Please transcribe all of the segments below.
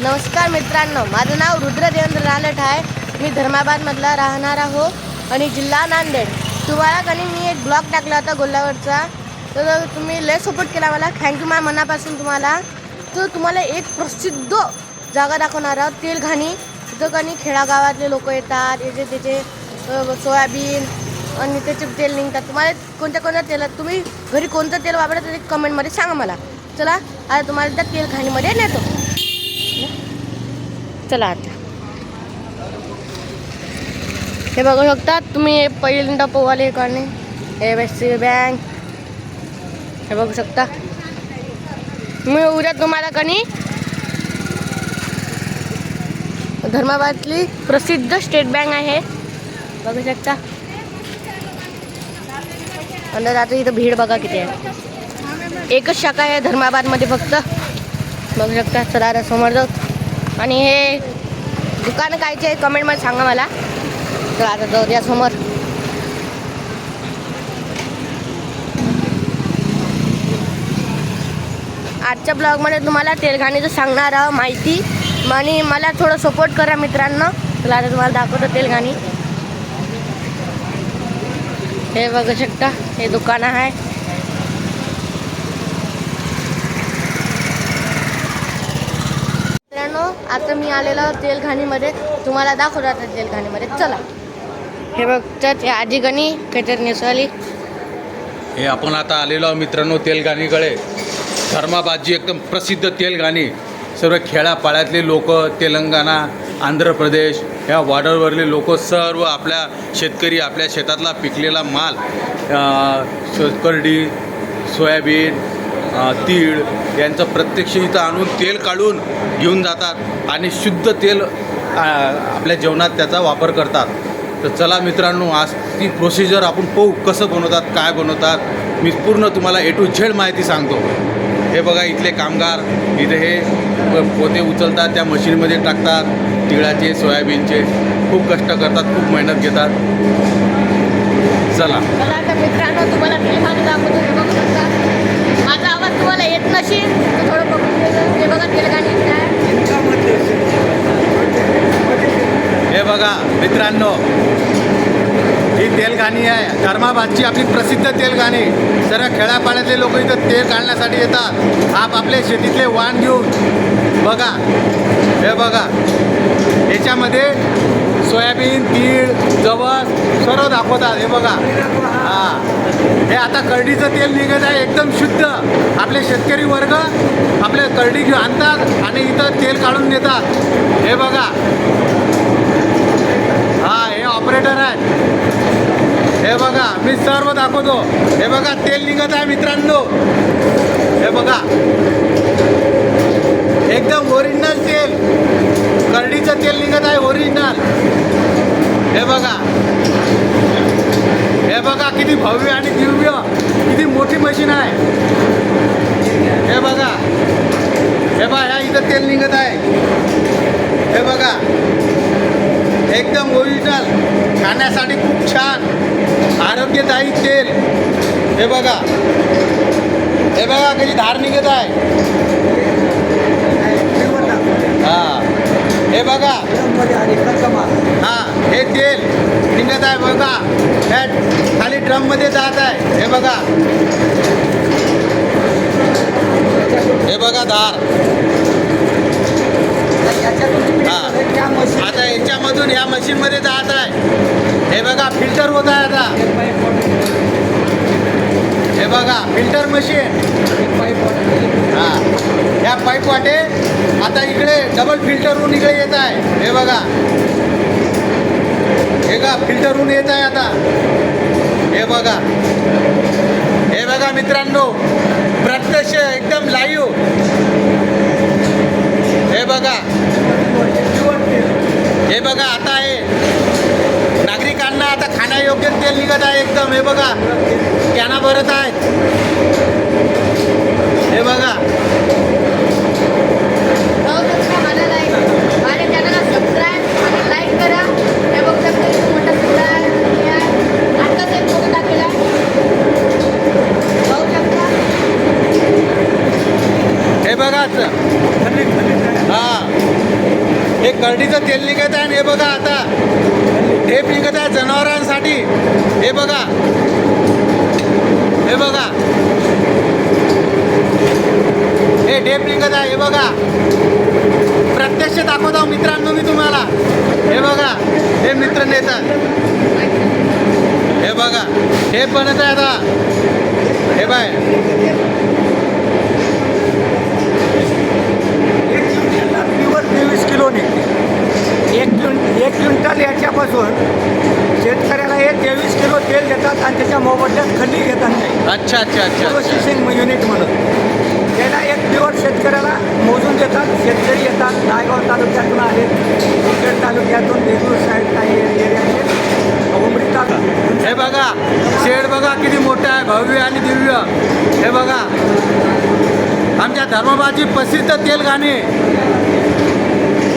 नमस्कार मित्रांनो माझं नाव रुद्र देवेंद्र रानट आहे. मी धर्माबादमधला राहणार आहो आणि जिल्हा नांदेड. तुम्हाला कधी मी एक ब्लॉग टाकला होता गोल्लावरचा तर तुम्ही लय सपोर्ट केला मला. थँक्यू मॅम मनापासून तुम्हाला. तर तुम्हाला एक प्रसिद्ध जागा दाखवणार आहोत तेलघाणी. तिथं कणी खेडागावातले लोक येतात याचे त्याचे सोयाबीन आणि त्याचे तेल निघतात. तुम्हाला कोणत्या कोणत्या तेलात तुम्ही घरी कोणतं तेल वापरता ते कमेंटमध्ये सांगा मला. चला आता तुम्हाला त्या तेलखाणीमध्ये नेतो. चला आता. हे बघू शकता तुम्ही पहिल्यांदा पोवाले इकडने हे एस सी बँक. हे बघू शकता. मी उद्या तुम्हाला कणी धर्माबादली प्रसिद्ध स्टेट बँक आहे. बघू शकता. आणि आता इथं भीड बघा किती आहे. एकच शाखा आहे धर्माबादमध्ये फक्त. बघू शकता चला आता समोर जाऊ. आणि हे दुकान कायचे आहे कमेंटमध्ये सांगा मला. तर आता जाऊ समोर. आजच्या ब्लॉगमध्ये तुम्हाला तेलघाणीचं सांगणार आहोत माहिती. आणि मला थोडं सपोर्ट करा मित्रांनो. तर आता तुम्हाला दाखवतो तेलघाणी. हे बघू शकता हे दुकान आहे मित्रांनो आता मी आलेलो तेलघाणीमध्ये. तुम्हाला दाखवतो आता तेलघाणीमध्ये. चला. हे बघतात हे आजी गणी कटर नेसवाली हे आपण आता आलेलो आहोत मित्रांनो तेलगाणीकडे धर्माबाजी एकदम प्रसिद्ध तेलगाणी सर्व खेड्यापाड्यातले लोक तेलंगणा आंध्र प्रदेश ह्या बॉर्डरवरले लोक सर्व आपल्या शेतकरी आपल्या शेतातला पिकलेला माल करडी सोयाबीन तीळ यांचं प्रत्यक्ष इथं आणून तेल काढून घेऊन जातात आणि शुद्ध तेल आपल्या जेवणात त्याचा वापर करतात. तर चला मित्रांनो आज ती प्रोसिजर आपण पाहू कसं बनवतात काय बनवतात. मी पूर्ण तुम्हाला ए टू झेड माहिती सांगतो. हे बघा इथले कामगार इथे हे पोते उचलतात त्या मशीनमध्ये टाकतात तिळाचे सोयाबीनचे. खूप कष्ट करतात खूप मेहनत घेतात. चला. मित्रांनो तुम्हाला माझा आवाज तुम्हाला येत नसेल तर थोडं बघून हे बघा तेलघाणी गाणी हे बघा मित्रांनो ही तेलगाणी आहे. धर्माबादची आपली प्रसिद्ध तेलगाणी सर्व खेड्यापाड्यातले लोक इथं तेल काढण्यासाठी येतात. आप आपले शेतीतले वाण घेऊन. बघा हे बघा. याच्यामध्ये सोयाबीन तीळ गवस. सर्व दाखवतात हे बघा. हां. हे आता करडीचं तेल निघत आहे एकदम शुद्ध. आपले शेतकरी वर्ग आपले करडी घेऊन आणतात आणि इथं तेल काढून नेतात हे बघा. हा हे ऑपरेटर आहे. हे बघा मी सर्व दाखवतो. हे बघा तेल निघत आहे मित्रांनो. हे बघा एकदम ओरिजिनल तेल करडीचं तेल निघत आहे ओरिजिनल हे बघा हे बघा किती भव्य आणि दिव्य. किती मोठी मशीन आहे. हे बघा. हे बघा ह्या इथं तेल निघत आहे. हे बघा. एकदम ओरिजिनल खाण्यासाठी खूप छान. आरोग्यदायी तेल. हे बघा. हे बघा कशी धार निघत आहे हा हे बघा. हा हे तेल. निघत आहे बघा. ह्या खाली ड्रममध्ये जात आहे. हे बघा. हे बघा धार. हा. आता याच्यामधून या मशीनमध्ये जात आहे. हे बघा फिल्टर होत आहे आता. हे बघा फिल्टर मशीन हा. ह्या पाईप वाटे आता इकडे डबल फिल्टरहून इकडे येत आहे. हे बघा. हे का फिल्टरहून येत आहे आता. हे बघा. हे बघा मित्रांनो प्रत्यक्ष एकदम लाईव्ह हे बघा. हे बघा आता हे आता खाण्यायोग्य तेल निघत आहे एकदम. हे बघा. कॅना भरत आहेत. हे बघा. हे बघू हे हा. हे करडीचं तेल निघत आहे आणि हे बघा आता. आहे जनावरांसाठी. हे बघा. हे बघा. हे ढेप निघत आहे हे बघा. प्रत्यक्ष दाखवत आहो मित्रांनो मी तुम्हाला. हे बघा. हे मित्र नेतात. हे बघा. हे बनत आहे आता. हे बाय. तेवीस किलो निघते. एक क्विं एक क्विंटल याच्यापासून शेतकऱ्याला हे तेवीस किलो तेल देतात आणि त्याच्या मोबदल्यात खल्ली घेतात नाही अच्छा अच्छा अच्छा प्रोसेसिंग युनिट म्हणून. त्याला एक प्युअर शेतकऱ्याला मोजून देतात शेतकरी येतात नायगाव तालुक्यातून आहेत मुखेड तालुक्यातून देगलूर साईड काही एरियाचे उमरी तालुका. हे बघा शेड बघा किती मोठं आहे भव्य आणि दिव्य. हे बघा. आमच्या धर्मबाची प्रसिद्ध तेल गाणी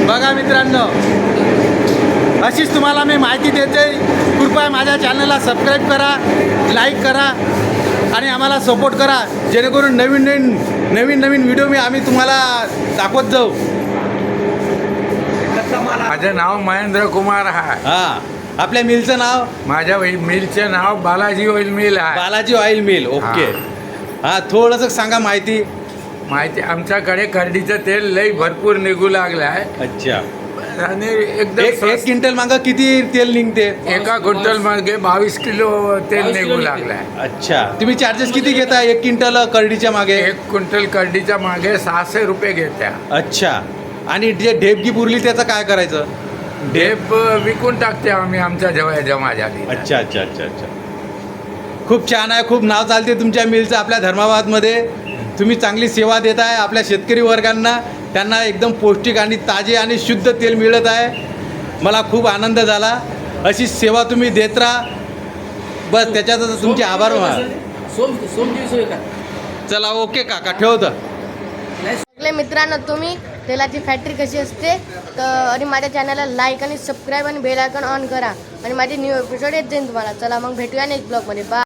बघा मित्रांनो. अशीच तुम्हाला मी माहिती देते. कृपया माझ्या चॅनलला सबस्क्राईब करा लाईक करा आणि आम्हाला सपोर्ट करा. जेणेकरून नवीन नवीन नवीन नवीन व्हिडिओ मी आम्ही तुम्हाला दाखवत जाऊ. माझं नाव महेंद्र कुमार आहे हां. आपल्या मिलचं नाव? माझ्या मिलचे नाव बालाजी ऑइल मिल आहे. बालाजी ऑइल मिल ओके हां. थोडंसं सांगा माहिती. माहिती आमच्याकडे करडीचं तेल लई भरपूर निघू लागलं आहे अच्छा. आणि एकदम एक. क्विंटल मागं किती तेल निघते? एका क्विंटल मागे बावीस किलो तेल निघू लागलं आहे अच्छा. तुम्ही चार्जेस किती घेता एक क्विंटल करडीच्या मागे? एक क्विंटल करडीच्या मागे सहाशे रुपये घेत्या. अच्छा. आणि जे ढेपगी पुरली त्याचं काय करायचं? ढेप विकून टाकते आम्ही आमच्या जेव्हा जमा झाली अच्छा अच्छा अच्छा अच्छा. खूप छान आहे खूप नाव चालते तुमच्या मिलचं आपल्या धर्माबादमध्ये. तुम्ही चांगली सेवा देत आहे आपल्या शेतकरी वर्गांना. त्यांना एकदम पौष्टिक आणि ताजे आणि शुद्ध तेल मिळत आहे. मला खूप आनंद झाला. अशी सेवा तुम्ही देत राहा. बस त्याच्यातच तुमचे आभार व्हा. चला ओके काका ठेवतं. आपले मित्रांनो तुम्ही तेलाची फॅक्टरी कशी असते तर आणि माझ्या चॅनलला लाईक आणि सबस्क्राईब आणि बेल आयकॉन ऑन करा. आणि माझे न्यू एपिसोड येत जाईल तुम्हाला. चला मग भेटूया नेक्स्ट ब्लॉगमध्ये बा